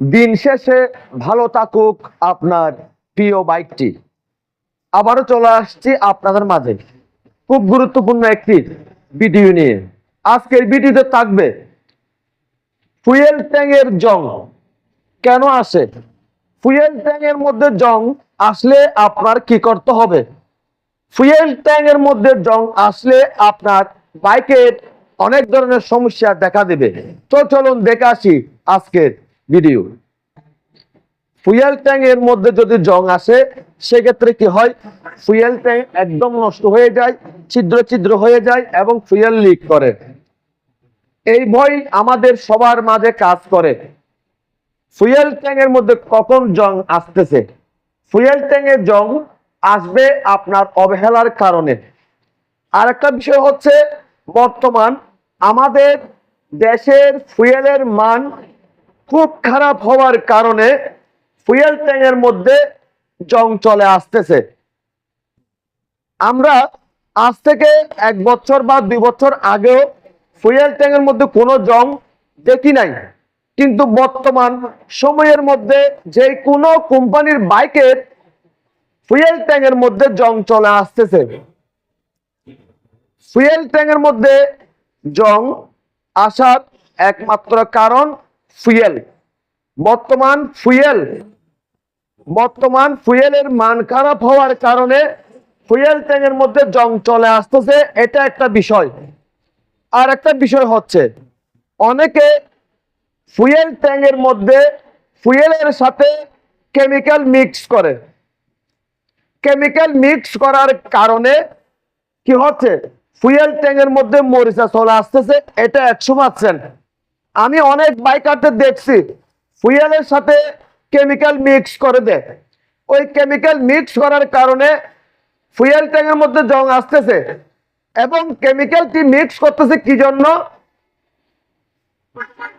দিন শেষে ভালো থাকুক আপনার প্রিয় বাইকটি। আবারও চলে আসছি আপনাদের মাঝে। খুব গুরুত্বপূর্ণ একটি ভিডিও নিয়ে। আজকের ভিডিওতে থাকবে ফুয়েল ট্যাঙ্কের জং। কেন আসে? ফুয়েল ট্যাঙ্কের মধ্যে জং আসলে আপনার কি করতে হবে? ফুয়েল ট্যাঙ্কের মধ্যে জং আসলে আপনার বাইকের অনেক ধরনের সমস্যা দেখা দেবে। তো চলুন দেখে আসি আজকের ভিডিও। ফুয়েল ট্যাঙ্কের মধ্যে যদি জং আসে, সেক্ষেত্রে কি হয়? ফুয়েল ট্যাঙ্ক একদম নষ্ট হয়ে যায়, ছিদ্র ছিদ্র হয়ে যায় এবং ফুয়েল লিক করে। এই ভয় আমাদের সবার মাঝে কাজ করে। ফুয়েল ট্যাঙ্কের মধ্যে কখন জং আসতেছে? ফুয়েল ট্যাঙ্ক এর জং আসবে আপনার অবহেলার কারণে। আর একটা বিষয় হচ্ছে, বর্তমান আমাদের দেশের ফুয়েলের মান খুব খারাপ হওয়ার কারণে ফুয়েল ট্যাঙ্কের মধ্যে জং চলে আসতেছে। আমরা আজ থেকে এক বছর বা দুই বছর আগেও ফুয়েল ট্যাঙ্কের মধ্যে কোনো জং দেখি নাই। কিন্তু বর্তমান সময়ের মধ্যে যে কোনো কোম্পানির বাইকের ফুয়েল ট্যাঙ্কের মধ্যে জং চলে আসতেছে। ফুয়েল ট্যাঙ্কের মধ্যে জং আসার একমাত্র কারণ ফুয়েল। বর্তমান ফুয়েল। বর্তমান ফুয়েলের মান খারাপ হওয়ার কারণে ফুয়েল ট্যাঙ্কের মধ্যে জং চলে আসতেছে। এটা একটা বিষয়। আর একটা বিষয় হচ্ছে, অনেকে ফুয়েল ট্যাঙ্কের মধ্যে ফুয়েলের সাথে কেমিক্যাল মিক্স করে। কেমিক্যাল মিক্স করার কারণে কি হচ্ছে? ফুয়েল ট্যাঙ্কের মধ্যে মরিচা চলে আসতেছে। এটা একশো পাচ্ছেন আমি অনেক বাইকারদের দেখছি। ফুয়েলের সাথে কেমিক্যাল মিক্স করে দেয়। ওই কেমিক্যাল মিক্স করার কারণে ফুয়েল ট্যাঙ্কের মধ্যে জং আসতেছে। এবং কেমিক্যালটি মিক্স করতেছে কি জন্য?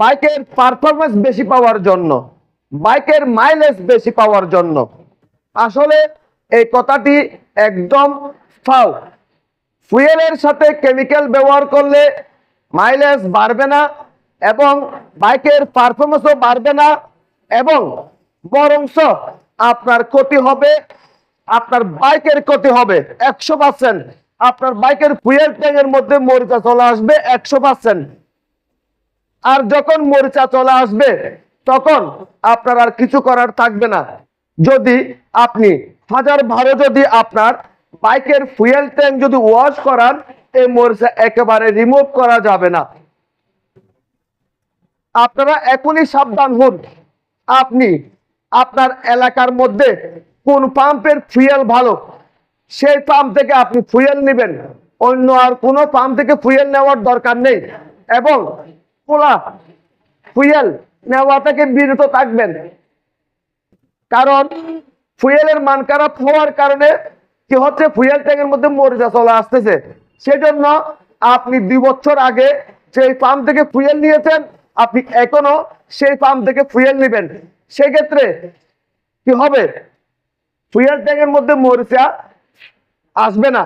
বাইকের পারফরমেন্স বেশি পাওয়ার জন্য। বাইকের মাইলেজ বেশি পাওয়ার জন্য। আসলে এই কথাটি একদম ফাউ। ফুয়েলের সাথে কেমিক্যাল ব্যবহার করলে মাইলেজ বাড়বে না। এবং বাইকের পারফরমেন্সও বাড়বে না এবং বরংশ আপনার ক্ষতি হবে, আপনার বাইকের ক্ষতি হবে। একশো পার্সেন্ট আপনার বাইকের ফুয়েল ট্যাঙ্কের মধ্যে মরিচা চলে আসবে একশো পার্সেন্ট আর যখন মরিচা চলে আসবে, তখন আপনার আর কিছু করার থাকবে না। যদি আপনি হাজার ভালো যদি আপনার বাইকের ফুয়েল ট্যাঙ্ক যদি ওয়াশ করান, এই মরিচা একেবারে রিমুভ করা যাবে না। আপনারা এখনই সাবধান হন। আপনি আপনার এলাকার মধ্যে কোন পাম্পের ফুয়েল ভালো, সেই পাম্প থেকে আপনি ফুয়েল নেবেন। অন্য আর কোনো পাম্প থেকে ফুয়েল নেওয়ার দরকার নেই এবং খোলা ফুয়েল নেওয়া থেকে বিরত থাকবেন। কারণ ফুয়েলের মান খারাপ হওয়ার কারণে কি হচ্ছে? ফুয়েল ট্যাঙ্কের মধ্যে মরিচা চলে আসতেছে। সেজন্য আপনি দুই বছর আগে সেই পাম্প থেকে ফুয়েল নিয়েছেন আপনি এখনও সেই পাম্প থেকে ফুয়েল নেবেন। সেক্ষেত্রে কি হবে? ফুয়েল ট্যাঙ্কের মধ্যে মরিচা আসবে না।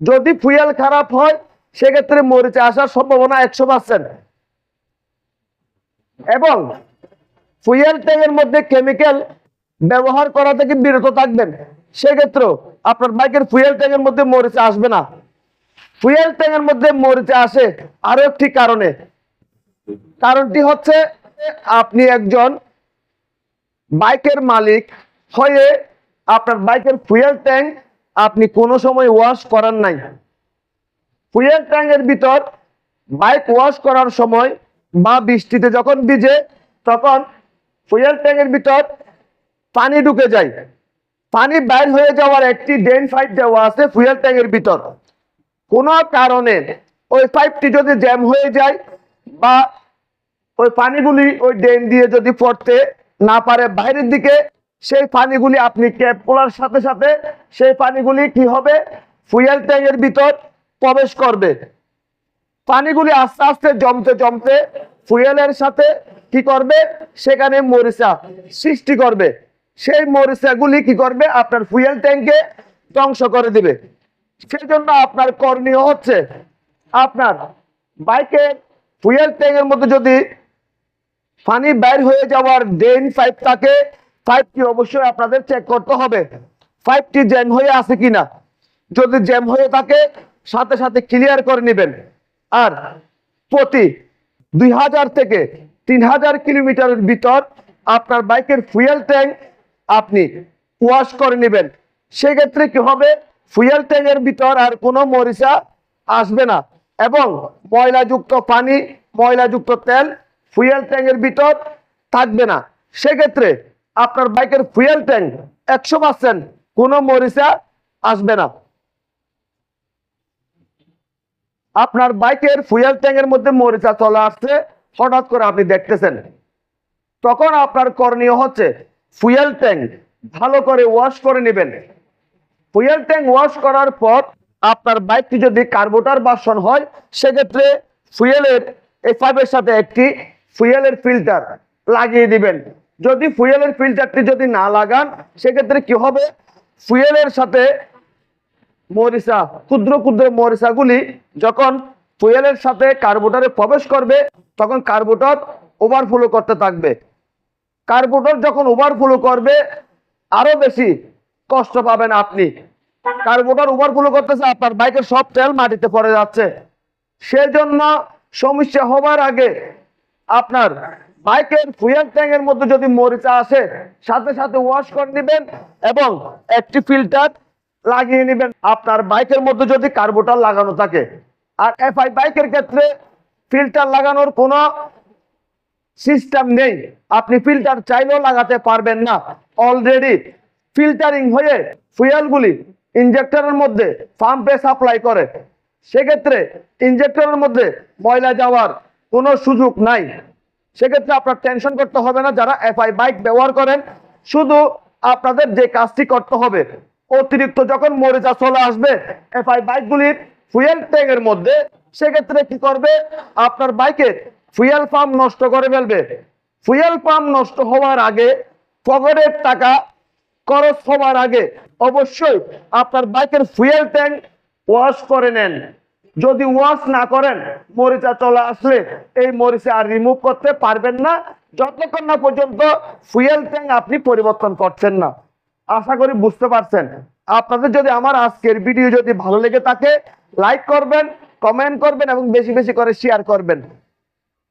যদি ফুয়েল খারাপ হয়, সেক্ষেত্রে মরিচা আসার সম্ভাবনা একশো পার্সেন্ট এবং ফুয়েল ট্যাঙ্কের মধ্যে কেমিক্যাল ব্যবহার করা থেকে বিরত থাকবেন। সেক্ষেত্রেও আপনার বাইকের ফুয়েল ট্যাঙ্কের মধ্যে মরিচা আসবে না। ফুয়েল ট্যাঙ্কের মধ্যে মরিচা আসে আরও একটি কারণে। কারণটি হচ্ছে আপনি একজন বাইকের মালিক হয়ে আপনার বাইকের ফুয়েল ট্যাঙ্ক আপনি কোনো সময় ওয়াশ করার নাই। ফুয়েল ট্যাঙ্কের ভিতর বাইক ওয়াশ করার সময় বা বৃষ্টিতে যখন ভিজে তখন ফুয়েল ট্যাঙ্কের ভিতর পানি ঢুকে যায়। পানি বাইর হয়ে যাওয়ার একটি ড্রেন পাইপ দেওয়া আছে ফুয়েল ট্যাঙ্কের ভিতর। কোনো কারণে ওই পাইপটি যদি জ্যাম হয়ে যায় বা ওই পানিগুলি ওই ড্রেন দিয়ে যদি পড়তে না পারে বাইরের দিকে, সেই পানিগুলি আপনি ক্যাপ খোলার সাথে সাথে সেই পানিগুলি কি হবে? ফুয়েল ট্যাঙ্কের ভিতর প্রবেশ করবে। পানিগুলি আস্তে আস্তে জমতে জমতে ফুয়েলের সাথে কি করবে? সেখানে মরিচা সৃষ্টি করবে। সেই মরিচাগুলি কি করবে? আপনার ফুয়েল ট্যাঙ্কে ধ্বংস করে দিবে। সেই জন্য আপনার করণীয় হচ্ছে আপনার বাইকের ফুয়েল ট্যাঙ্কের মধ্যে যদি পানি বের হয়ে যাওয়ার ড্রেন পাইপ থাকে পাইপটি অবশ্যই আপনাদের চেক করতে হবে। পাইপটি জ্যাম হয়ে আছে কিনা? যদি জ্যাম হয়ে থাকে, সাথে সাথে ক্লিয়ার করে নেবেন। আর প্রতি দুই হাজার থেকে তিন হাজার কিলোমিটারের ভিতর আপনার বাইকের ফুয়েল ট্যাঙ্ক আপনি ওয়াশ করে নেবেন। সেক্ষেত্রে কি হবে? ফুয়েল ট্যাঙ্কের ভিতর আর কোনো মরিচা আসবে না। এবং ময়লাযুক্ত পানি, ময়লাযুক্ত তেল, ফুয়েল ট্যাঙ্কের ভিতর থাকবে না। সেক্ষেত্রে আপনার বাইকের ফুয়েল ট্যাঙ্ক একশো পার্সেন্ট কোনো মরিচা আসবে না। আপনার বাইকের ফুয়েল ট্যাঙ্কের মধ্যে মরিচা চলে আসছে, হঠাৎ করে আপনি দেখতেছেন। তখন আপনার করণীয় হচ্ছে ফুয়েল ট্যাঙ্ক ভালো করে ওয়াশ করে নেবেন। ফুয়েল ট্যাঙ্ক ওয়াশ করার পর আপনার বাইকটি যদি কার্বোটার বাসন হয়, সেক্ষেত্রে ফুয়েলের এই পাইপের সাথে একটি ফুয়েলের ফিল্টার লাগিয়ে দিবেন। যদি ফুয়েলের ফিল্টারটি যদি না লাগান, সেক্ষেত্রে কি হবে? ফুয়েলের সাথে মরিচা, ক্ষুদ্র ক্ষুদ্র মরিচাগুলি যখন ফুয়েলের সাথে কার্বোটারে প্রবেশ করবে, তখন কার্বোটার ওভারফ্লো করতে থাকবে। কার্বোটার যখন ওভারফ্লো করবে, আরও বেশি কষ্ট পাবেন আপনি। কার্বোটার ওভারফ্লো করতেছে, আপনার বাইকের সব তেল মাটিতে পড়ে যাচ্ছে। সেজন্য সমস্যা হবার আগে আপনার বাইকের ফুয়েল ট্যাঙ্কের মধ্যে যদি মরিচা আসে, সাথে সাথে ওয়াশ করে নেবেন এবং একটি ফিল্টার লাগিয়ে নেবেন। আপনার বাইকের মধ্যে যদি কার্বোটার লাগানো থাকে, আর এফআই বাইকের ক্ষেত্রে ফিল্টার লাগানোর কোনো সিস্টেম নেই। আপনি ফিল্টার চাইলেও লাগাতে পারবেন না। অলরেডি ফিল্টারিং হয়ে ফুয়েলগুলি ইনজেক্টরের মধ্যে পাম্পে সাপ্লাই করে। সেক্ষেত্রে ইনজেক্টরের মধ্যে ময়লা যাওয়ার কোনো সুযোগ নাই। সেক্ষেত্রে আপনার টেনশন করতে হবে না, যারা এফআই বাইক ব্যবহার করেন, শুধু আপনাদের যে কাজটি করতে হবে, অতিরিক্ত যখন মরিচা চলে আসবে এফআই বাইকগুলির ফুয়েল ট্যাঙ্কের মধ্যে, সেক্ষেত্রে কি করবে? আপনার বাইকে ফুয়েল পাম্প নষ্ট করে ফেলবে। ফুয়েল পাম্প নষ্ট হওয়ার আগে পকেটের টাকা খরচ হওয়ার আগে অবশ্যই আপনার বাইকের ফুয়েল ট্যাঙ্ক ওয়াশ করে নেন। যদি ওয়াশ না করেন, মরিচা চলে আসলে এই মরিচা আর রিমুভ করতে পারবেন না। যতক্ষণ না পর্যন্ত ফুয়েল ট্যাঙ্ক আপনি পরিবর্তন করছেন না। আশা করি বুঝতে পারছেন। আপনাদের যদি আমার আজকের ভিডিও যদি ভালো লেগে থাকে লাইক করবেন কমেন্ট করবেন এবং বেশি বেশি করে শেয়ার করবেন।